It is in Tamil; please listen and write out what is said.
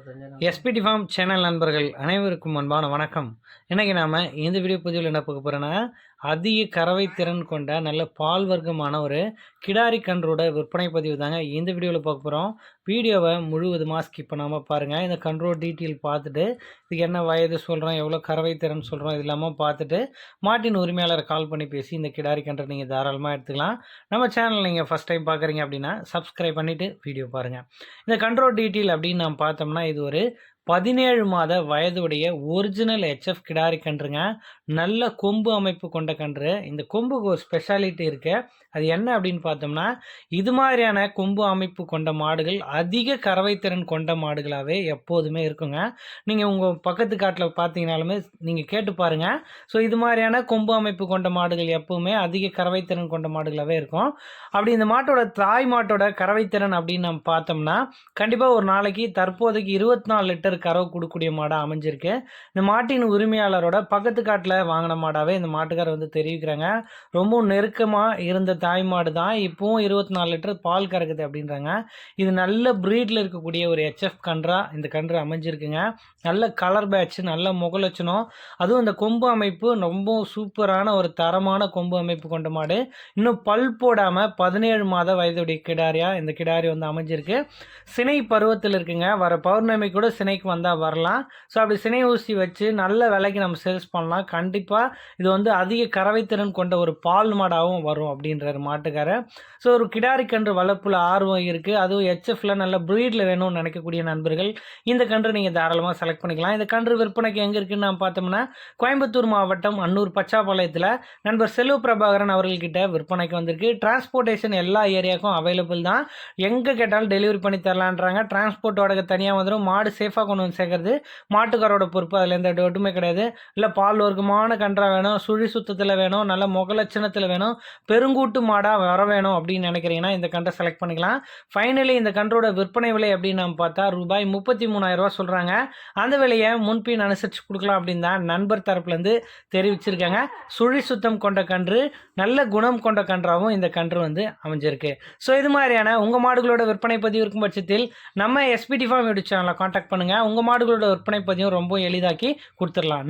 எஸ்பிடி ஃபார்ம் சேனல் நண்பர்கள் அனைவருக்கும் அன்பான வணக்கம். இன்றைக்கி நாம் இந்த வீடியோ பதிவில் என்ன பார்க்க போகிறோன்னா அதிக கறவை திறன் கொண்ட நல்ல பால் வர்க்கமான ஒரு கிடாரி கன்றோட விற்பனை பதிவு தாங்க இந்த வீடியோவில் பார்க்க போகிறோம் வீடியோவை முழுவதுமாக ஸ்கிப் பண்ணாமல் பாருங்கள் இந்த கண்ட்ரோல் டீட்டெயில் பார்த்துட்டு இதுக்கு என்ன வயது சொல்கிறோம் எவ்வளோ கறவை திறன் சொல்கிறோம் இது இல்லாமல் பார்த்துட்டு மாட்டின் உரிமையாளரை கால் பண்ணி பேசி இந்த கிடாரி கன்றை நீங்கள் தாராளமாக எடுத்துக்கலாம். நம்ம சேனல் நீங்கள் ஃபஸ்ட் டைம் பார்க்குறீங்க அப்படின்னா சப்ஸ்கிரைப் பண்ணிவிட்டு வீடியோ பாருங்கள் இந்த கண்ட்ரோல் டீட்டெயில் அப்படின்னு நம்ம பார்த்தோம்னா இது ஒரு பதினேழு மாத வயதுடைய ஒரிஜினல் ஹெச்எஃப் கிடாரி கன்றுங்க. நல்ல கொம்பு அமைப்பு கொண்ட கன்று. இந்த கொம்புக்கு ஒரு ஸ்பெஷாலிட்டி இருக்குது அது என்ன அப்படின்னு பார்த்தோம்னா இது மாதிரியான கொம்பு அமைப்பு கொண்ட மாடுகள் அதிக கறவை திறன் கொண்ட மாடுகளாகவே எப்போதுமே இருக்குங்க. நீங்கள் உங்கள் பக்கத்து காட்டில் பார்த்தீங்கனாலுமே நீங்கள் கேட்டு பாருங்கள் ஸோ இது மாதிரியான கொம்பு அமைப்பு கொண்ட மாடுகள் எப்போவுமே அதிக கறவை திறன் கொண்ட மாடுகளாகவே இருக்கும். அப்படி இந்த மாட்டோட தாய் மாட்டோட கறவை திறன் அப்படின்னு நம்ம பார்த்தோம்னா கண்டிப்பாக ஒரு நாளைக்கு தற்போதைக்கு இருபத்தி நாலு லிட்டர் கறவை கொடுக்கக்கூடிய மாடாக அமைஞ்சிருக்கு. இந்த மாட்டின் உரிமையாளரோட பக்கத்து காட்டில் வாங்கின மாடாகவே இந்த மாட்டுக்காரர் வந்து தெரிவிக்கிறாங்க. ரொம்ப நெருக்கமாக இருந்த தாய் மாடு தான் இப்போவும் இருபத்தி நாலு லிட்டர் பால் கறக்குது அப்படின்றாங்க. இது நல்ல ப்ரீடில் இருக்கக்கூடிய ஒரு ஹெச்எஃப் கன்றா இந்த கன்று அமைஞ்சிருக்குங்க. நல்ல கலர் பேட்ச் நல்ல முகலட்சணம் அதுவும் இந்த கொம்பு அமைப்பு ரொம்ப சூப்பரான ஒரு தரமான கொம்பு அமைப்பு கொண்ட மாடு. இன்னும் பல் போடாமல் பதினேழு மாத வயதுடைய கிடாரியாக இந்த கிடாரி வந்து அமைஞ்சிருக்கு. சினை பருவத்தில் இருக்குங்க. வர பௌர்ணமி கூட சினைக்கு வந்தால் வரலாம். ஸோ அப்படி சினை ஊசி வச்சு நல்ல விலைக்கு நம்ம சேல்ஸ் பண்ணலாம். கண்டிப்பாக இது வந்து அதிக கறவைத்திறன் கொண்ட ஒரு பால் மாடாகவும் வரும் அப்படின்றார் மாட்டுக்காரர். ஸோ ஒரு கிடாரி கன்று வளர்ப்பில் ஆர்வம் இருக்குது அதுவும் ஹெச்எஃப்ல நல்ல ப்ரீடில் வேணும்னு நினைக்கக்கூடிய நண்பர்கள் இந்த கன்று நீங்கள் தாராளமாக செலக்ட் பண்ணிக்கலாம். இந்த கன்று விற்பனைக்கு எங்கே இருக்குன்னு நான் பார்த்தோம்னா கோயம்புத்தூர் மாவட்டம் அன்னூர் பச்சாப்பாளையத்தில் நண்பர் செல்வ பிரபாகரன் அவர்கள்கிட்ட விற்பனைக்கு வந்திருக்கு. டிரான்ஸ்போர்ட்டேஷன் எல்லா ஏரியாவுக்கும் அவைலபிள் தான். எங்கே கேட்டாலும் டெலிவரி பண்ணி தரலான்றாங்க. டிரான்ஸ்போர்ட்டோட தனியாக வந்துடும் மாடு சேஃபாக கொண்டு வந்து சேர்க்கறது. மாட்டுக்காரோட பொறுப்பு அதில் எந்த ஒட்டுமே கிடையாது. இல்லை பால் வர்க்கமான கன்றாக வேணும் சுழி சுத்தத்தில் வேணும் நல்ல முகலட்சணத்தில் வேணும் பெருங்கூட்டு மாடாக வர வேணும் அப்படின்னு நினைக்கிறீங்கன்னா இந்த கன்றை செலக்ட் பண்ணிக்கலாம். ஃபைனலி இந்த கன்றோட விற்பனை விலை அப்படின்னு நம்ம பார்த்தா ரூபாய் முப்பத்தி மூணாயிரரூவா சொல்கிறாங்க அந்த விலையை முன்பின் அனுசரித்து கொடுக்கலாம் அப்படின்னு தான் நண்பர் தரப்புலேருந்து தெரிவிச்சிருக்காங்க. சுழி சுத்தம் கொண்ட கன்று நல்ல குணம் கொண்ட கன்றாகவும் இந்த கன்று வந்து அமைஞ்சிருக்கு. ஸோ இது மாதிரியான உங்கள் மாடுகளோட விற்பனை பதிவு இருக்கும் பட்சத்தில் நம்ம எஸ்பிடி ஃபார்ம் யூடியூப் சேனலை காண்டாக்ட் பண்ணுங்கள் உங்கள் மாடுகளோட விற்பனை பதிவும் ரொம்ப எளிதாக்கி கொடுத்துடலாம்.